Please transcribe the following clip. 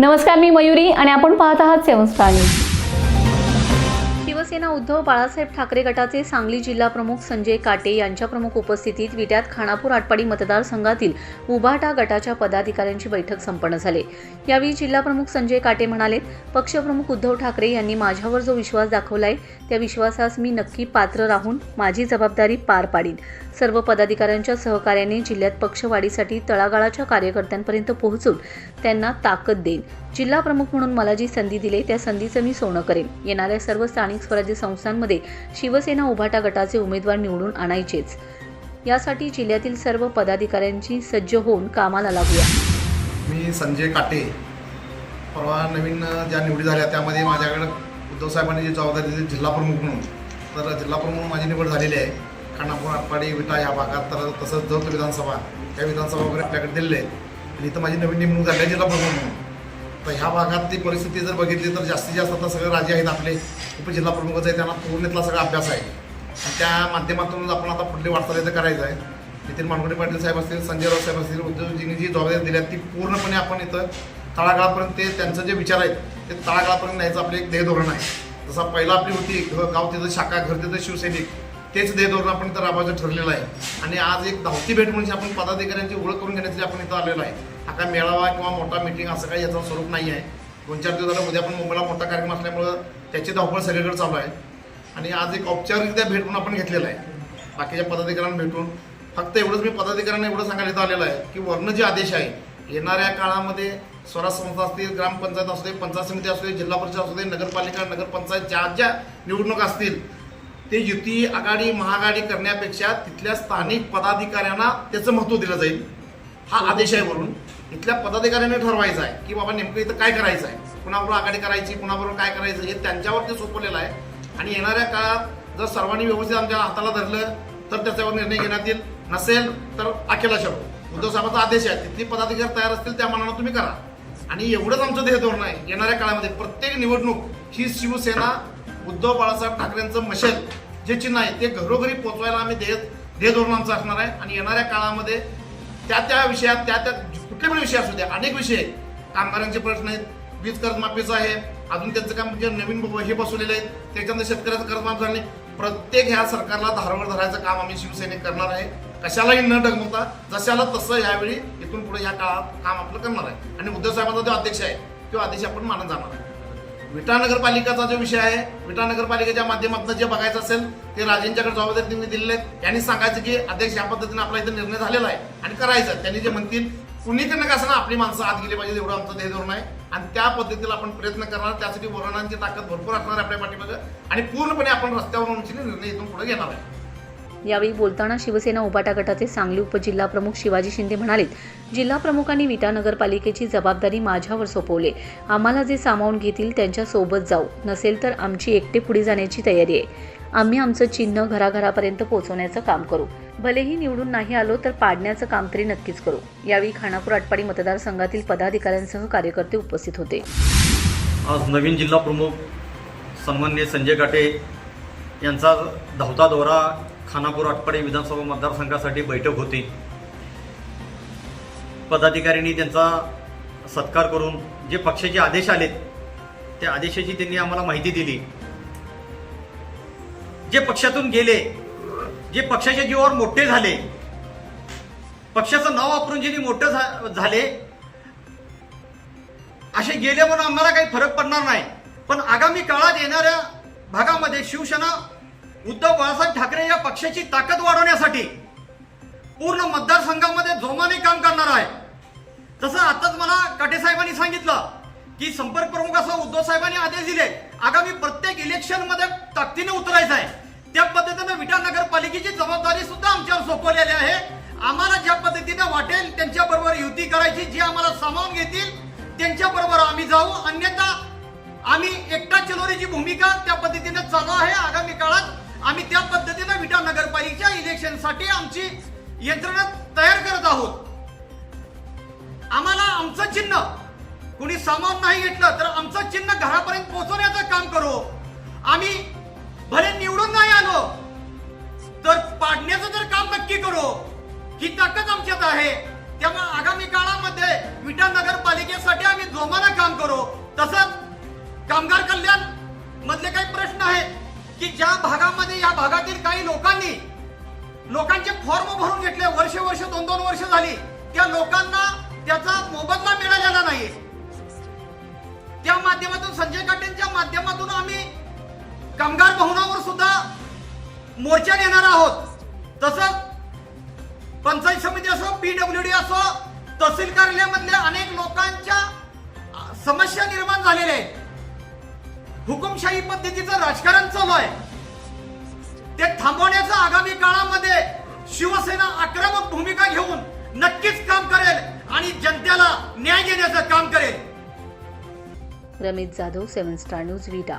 नमस्कार मी मयुरी आणि आपण पाहत आहात seven star news. Shiv Sena Uddhav Balasaheb Thackeray गटाचे सांगली जिल्हा प्रमुख संजय काटे यांच्या प्रमुख उपस्थितीत विट्यात खानापूर आटपाडी मतदारसंघातील उभाटा गटाच्या पदाधिकाऱ्यांची बैठक संपन्न झाली. यावेळी जिल्हा प्रमुख संजय काटे म्हणाले पक्षप्रमुख उद्धव ठाकरे यांनी माझ्यावर जो विश्वास दाखवलाय त्या विश्वासास मी नक्की पात्र राहून माझी जबाबदारी पार पाडीन. सर्व पदाधिकाऱ्यांच्या सहकार्याने जिल्ह्यात पक्षवाढीसाठी तळागाळाच्या कार्यकर्त्यांपर्यंत पोहोचून त्यांना ताकद देईन. जिल्हा प्रमुख म्हणून मला जी संधी दिली त्या संधीचं मी सोनं करेन. येणाऱ्या सर्व स्थानिक स्वराज्य संस्थांमध्ये शिवसेना उभाटा गटाचे उमेदवार निवडून आणायचेच. यासाठी जिल्ह्यातील सर्व पदाधिकाऱ्यांची सज्ज होऊन कामाला लागूया. मी संजय काटे. परवा नवीन ज्या निवडी झाल्या त्यामध्ये माझ्याकडे उद्धव साहेबांनी जी जबाबदारी दिली जिल्हा प्रमुख म्हणून. तर जिल्हा प्रमुख म्हणून माझी निवड झालेली आहे. खानापूर आटपाडी विटा या भागात तर तसंच जत विधानसभा त्या विधानसभा वगैरे आपल्याकडे दिलेले आहेत. आणि इथं माझी नवीन नेमणूक झाली आहे जिल्हा प्रमुख म्हणून. तर ह्या भागातली परिस्थिती जर बघितली तर जास्तीत जास्त आता सगळे राजे आहेत आपले उपजिल्हा प्रमुखच आहे त्यांना पूर्णतला सगळा अभ्यास आहे. आणि त्या माध्यमातून आपण आता पुढली वाटचाल इथं करायचं आहे. नितीन मानगुडे पाटील साहेब असतील संजय राव साहेब असतील उद्योगजींनी जी जबाबदारी दिली ती पूर्णपणे आपण इथं तळागाळापर्यंत ते त्यांचं जे विचार आहेत ते तळागाळापर्यंत न्यायचं आपलं एक ध्येयधोरण आहे. जसा पहिला आपली होती घ- गाव तिथं शाखा घर तिथं शिवसैनिक. तेच ध्येयधोरण आपण इथं राबवायचं ठरलेलं आहे. आणि आज एक धावती भेट म्हणजे आपण पदाधिकाऱ्यांची ओळख करून घेण्यासाठी आपण इथं आलेलो आहे. हा काय मेळावा किंवा मोठा मिटिंग असं काही याचं स्वरूप नाही आहे. दोन चार दिवस उद्या पण मुंबईला मोठा कार्यक्रम असल्यामुळं त्याची धावपळ सगळीकडे चालू आहे. आणि आज एक औपचारिकरित्या भेट म्हणून आपण घेतलेला आहे. बाकीच्या पदाधिकाऱ्यांना भेटून फक्त एवढंच मी पदाधिकाऱ्यांना एवढं सांगायला इथं आलेलं आहे की वर्ण जे आदेश आहे येणाऱ्या काळामध्ये स्वराज संस्था असतील ग्रामपंचायत असू दे पंचायत समिती असू दे जिल्हा परिषद असू दे नगरपालिका नगरपंचायत ज्या ज्या निवडणुका असतील ते युती आघाडी महाआघाडी करण्यापेक्षा तिथल्या स्थानिक पदाधिकाऱ्यांना त्याचं महत्त्व दिलं जाईल. हा आदेश आहे वरून. इथल्या पदाधिकाऱ्यांनी ठरवायचं आहे की बाबा नेमकं इथं काय करायचं आहे? कुणाबरोबर आघाडी करायची कुणाबरोबर काय करायचं हे त्यांच्यावर ते सोपवलेलं आहे. आणि येणाऱ्या काळात जर सर्वांनी व्यवस्थित आमच्या हाताला धरलं तर त्याच्यावर निर्णय घेण्यात येईल. नसेल तर अखेला शब्द. उद्धव साहेबांचा आदेश आहे तिथली पदाधिकारी तयार असतील त्या मनानं तुम्ही करा. आणि एवढंच आमचं ध्येय धोरण आहे येणाऱ्या काळामध्ये. प्रत्येक निवडणूक ही शिवसेना उद्धव बाळासाहेब ठाकरेंचं मशेल जे चिन्ह आहे ते घरोघरी पोचवायला आम्ही ध्येय ध्येय धोरण आमचं असणार आहे. आणि येणाऱ्या काळामध्ये त्या त्या विषयात त्या त्या कुठले पण विषय असू द्या अनेक विषय आहेत. कामगारांचे प्रश्न आहेत वीज कर्जमाफीचं आहे अजून त्यांचं काम म्हणजे नवीन हे बसवलेले आहेत त्याच्यानंतर शेतकऱ्याचं कर्जमाफ झाले. प्रत्येक ह्या सरकारला धारवर धरायचं काम आम्ही शिवसेनेत करणार आहे. कशालाही न डगमवता जशाला तसं यावेळी इथून पुढे या काळात काम आपलं करणार आहे. आणि उद्धव साहेबांचा जो अध्यक्ष आहे तो आदेश आपण मानत जाणार आहे. विटा नगरपालिकाचा जो विषय आहे विटा नगरपालिकेच्या माध्यमातून जे बघायचं असेल ते राजेंच्याकडे जबाबदारी त्यांनी दिलेले आहेत. यांनी सांगायचं की अध्यक्ष या पद्धतीने आपला इथं निर्णय झालेला आहे आणि करायचं त्यांनी जे म्हणतील कुणीकडनं का ना आपली माणसं आत गेली पाहिजे एवढं आमचं ध्येय धोरण आहे. आणि त्या पद्धतीला आपण प्रयत्न करणार त्यासाठी वरणांची ताकद भरपूर असणार आहे आपल्या पाठीमागं. आणि पूर्णपणे आपण रस्त्यावर उंचीने निर्णय इथून पुढे घेणार आहे. यावेळी बोलताना शिवसेना उबाटा गटाचे सांगली उपजिल्हाप्रमुख शिवाजी शिंदे म्हणालेत जिल्हा प्रमुखांनी विटा नगरपालिकेची जबाबदारी माझ्यावर सोपवले. आम्हाला जे सामावून घेतील त्यांच्यासोबत जाऊ. नसेल तर आमची एकटे पुढे जाण्याची तयारी आहे. आम्ही आमचं चिन्ह घराघरापर्यंत पोहोचवण्याचं काम करू. भलेही निवडून नाही आलो तर पाडण्याचं काम तरी नक्कीच करू. यावेळी खानापूर आटपाडी मतदारसंघातील पदाधिकाऱ्यांसह कार्यकर्ते उपस्थित होते. आज नवीन जिल्हा प्रमुख सन्मान्य संजय काटे यांचा धावता दौरा खानापूर आटपाडी विधानसभा मतदारसंघासाठी बैठक होती. पदाधिकाऱ्यांनी त्यांचा सत्कार करून जे पक्षाचे आदेश आलेत त्या आदेशाची त्यांनी आम्हाला माहिती दिली. जे पक्षातून गेले जे पक्षाच्या जीवावर मोठे झाले पक्षाचं नाव वापरून ज्यांनी मोठे झा- झाले असे गेले म्हणून आम्हाला काही फरक पडणार नाही. पण आगामी काळात येणाऱ्या भागामध्ये शिवसेना उद्धव बाळासाहेब ठाकरे या पक्षाची ताकद वाढवण्यासाठी पूर्ण मतदारसंघामध्ये जोमाने काम करणार आहे. तसं आताच मला काटे साहेबांनी सांगितलं की संपर्क प्रमुख असं उद्धव साहेबांनी आदेश दिले. आगामी प्रत्येक इलेक्शनमध्ये ताकदीने उतरायचं आहे. त्या पद्धतीनं विटा नगरपालिकेची जबाबदारी सुद्धा आमच्यावर सोपवलेली आहे. आम्हाला ज्या पद्धतीने वाटेल त्यांच्या बरोबर युती करायची जे आम्हाला सामावून घेतील त्यांच्या बरोबर आम्ही जाऊ. अन्यथा आम्ही एकटा चलोरीची भूमिका त्या पद्धतीने चालू आहे. आगामी काळात पद्धतीने विटा इलेक्शनसाठी आमची यंत्रणा तयार करत आहोत. आम्हाला आमचं चिन्ह कुणी सामावून नाही घेतलं तर आमचं चिन्ह घरापर्यंत पोहोचवण्याचं काम करू. आम्ही भले निवडून नाही आलो तर पाडण्याचं जर काम नक्की करू ही ताकद आमच्यात आहे. त्यामुळे आगामी काळामध्ये विटा नगरपालिकेसाठी आम्ही जोमानं काम करू. तसंच कामगार कल्याण मधले काही प्रश्न आहेत की ज्या भागामध्ये या भागातील काही लोकांनी लोकांचे फॉर्म भरून घेतले वर्ष वर्ष दोन दोन वर्ष झाली त्या लोकांना त्याचा मोबदला मिळालेला नाही त्या माध्यमातून संजय काटेंच्या माध्यमातून आम्ही कामगार भवनावर सुद्धा मोर्चा घेणार आहोत. तसंच पंचायत समिती असो पीडब्ल्यूडी असो तहसील कार्यालयामधल्या अनेक लोकांच्या समस्या निर्माण झालेल्या आहेत. हुकुमशाही पद्धतीचं राजकारण चालू आहे ते थांबवण्याचं आगामी काळामध्ये शिवसेना आक्रमक भूमिका घेऊन नक्कीच काम करेल आणि जनतेला न्याय देण्याचं काम करेल. Ramesh Jadhav seven star news Vita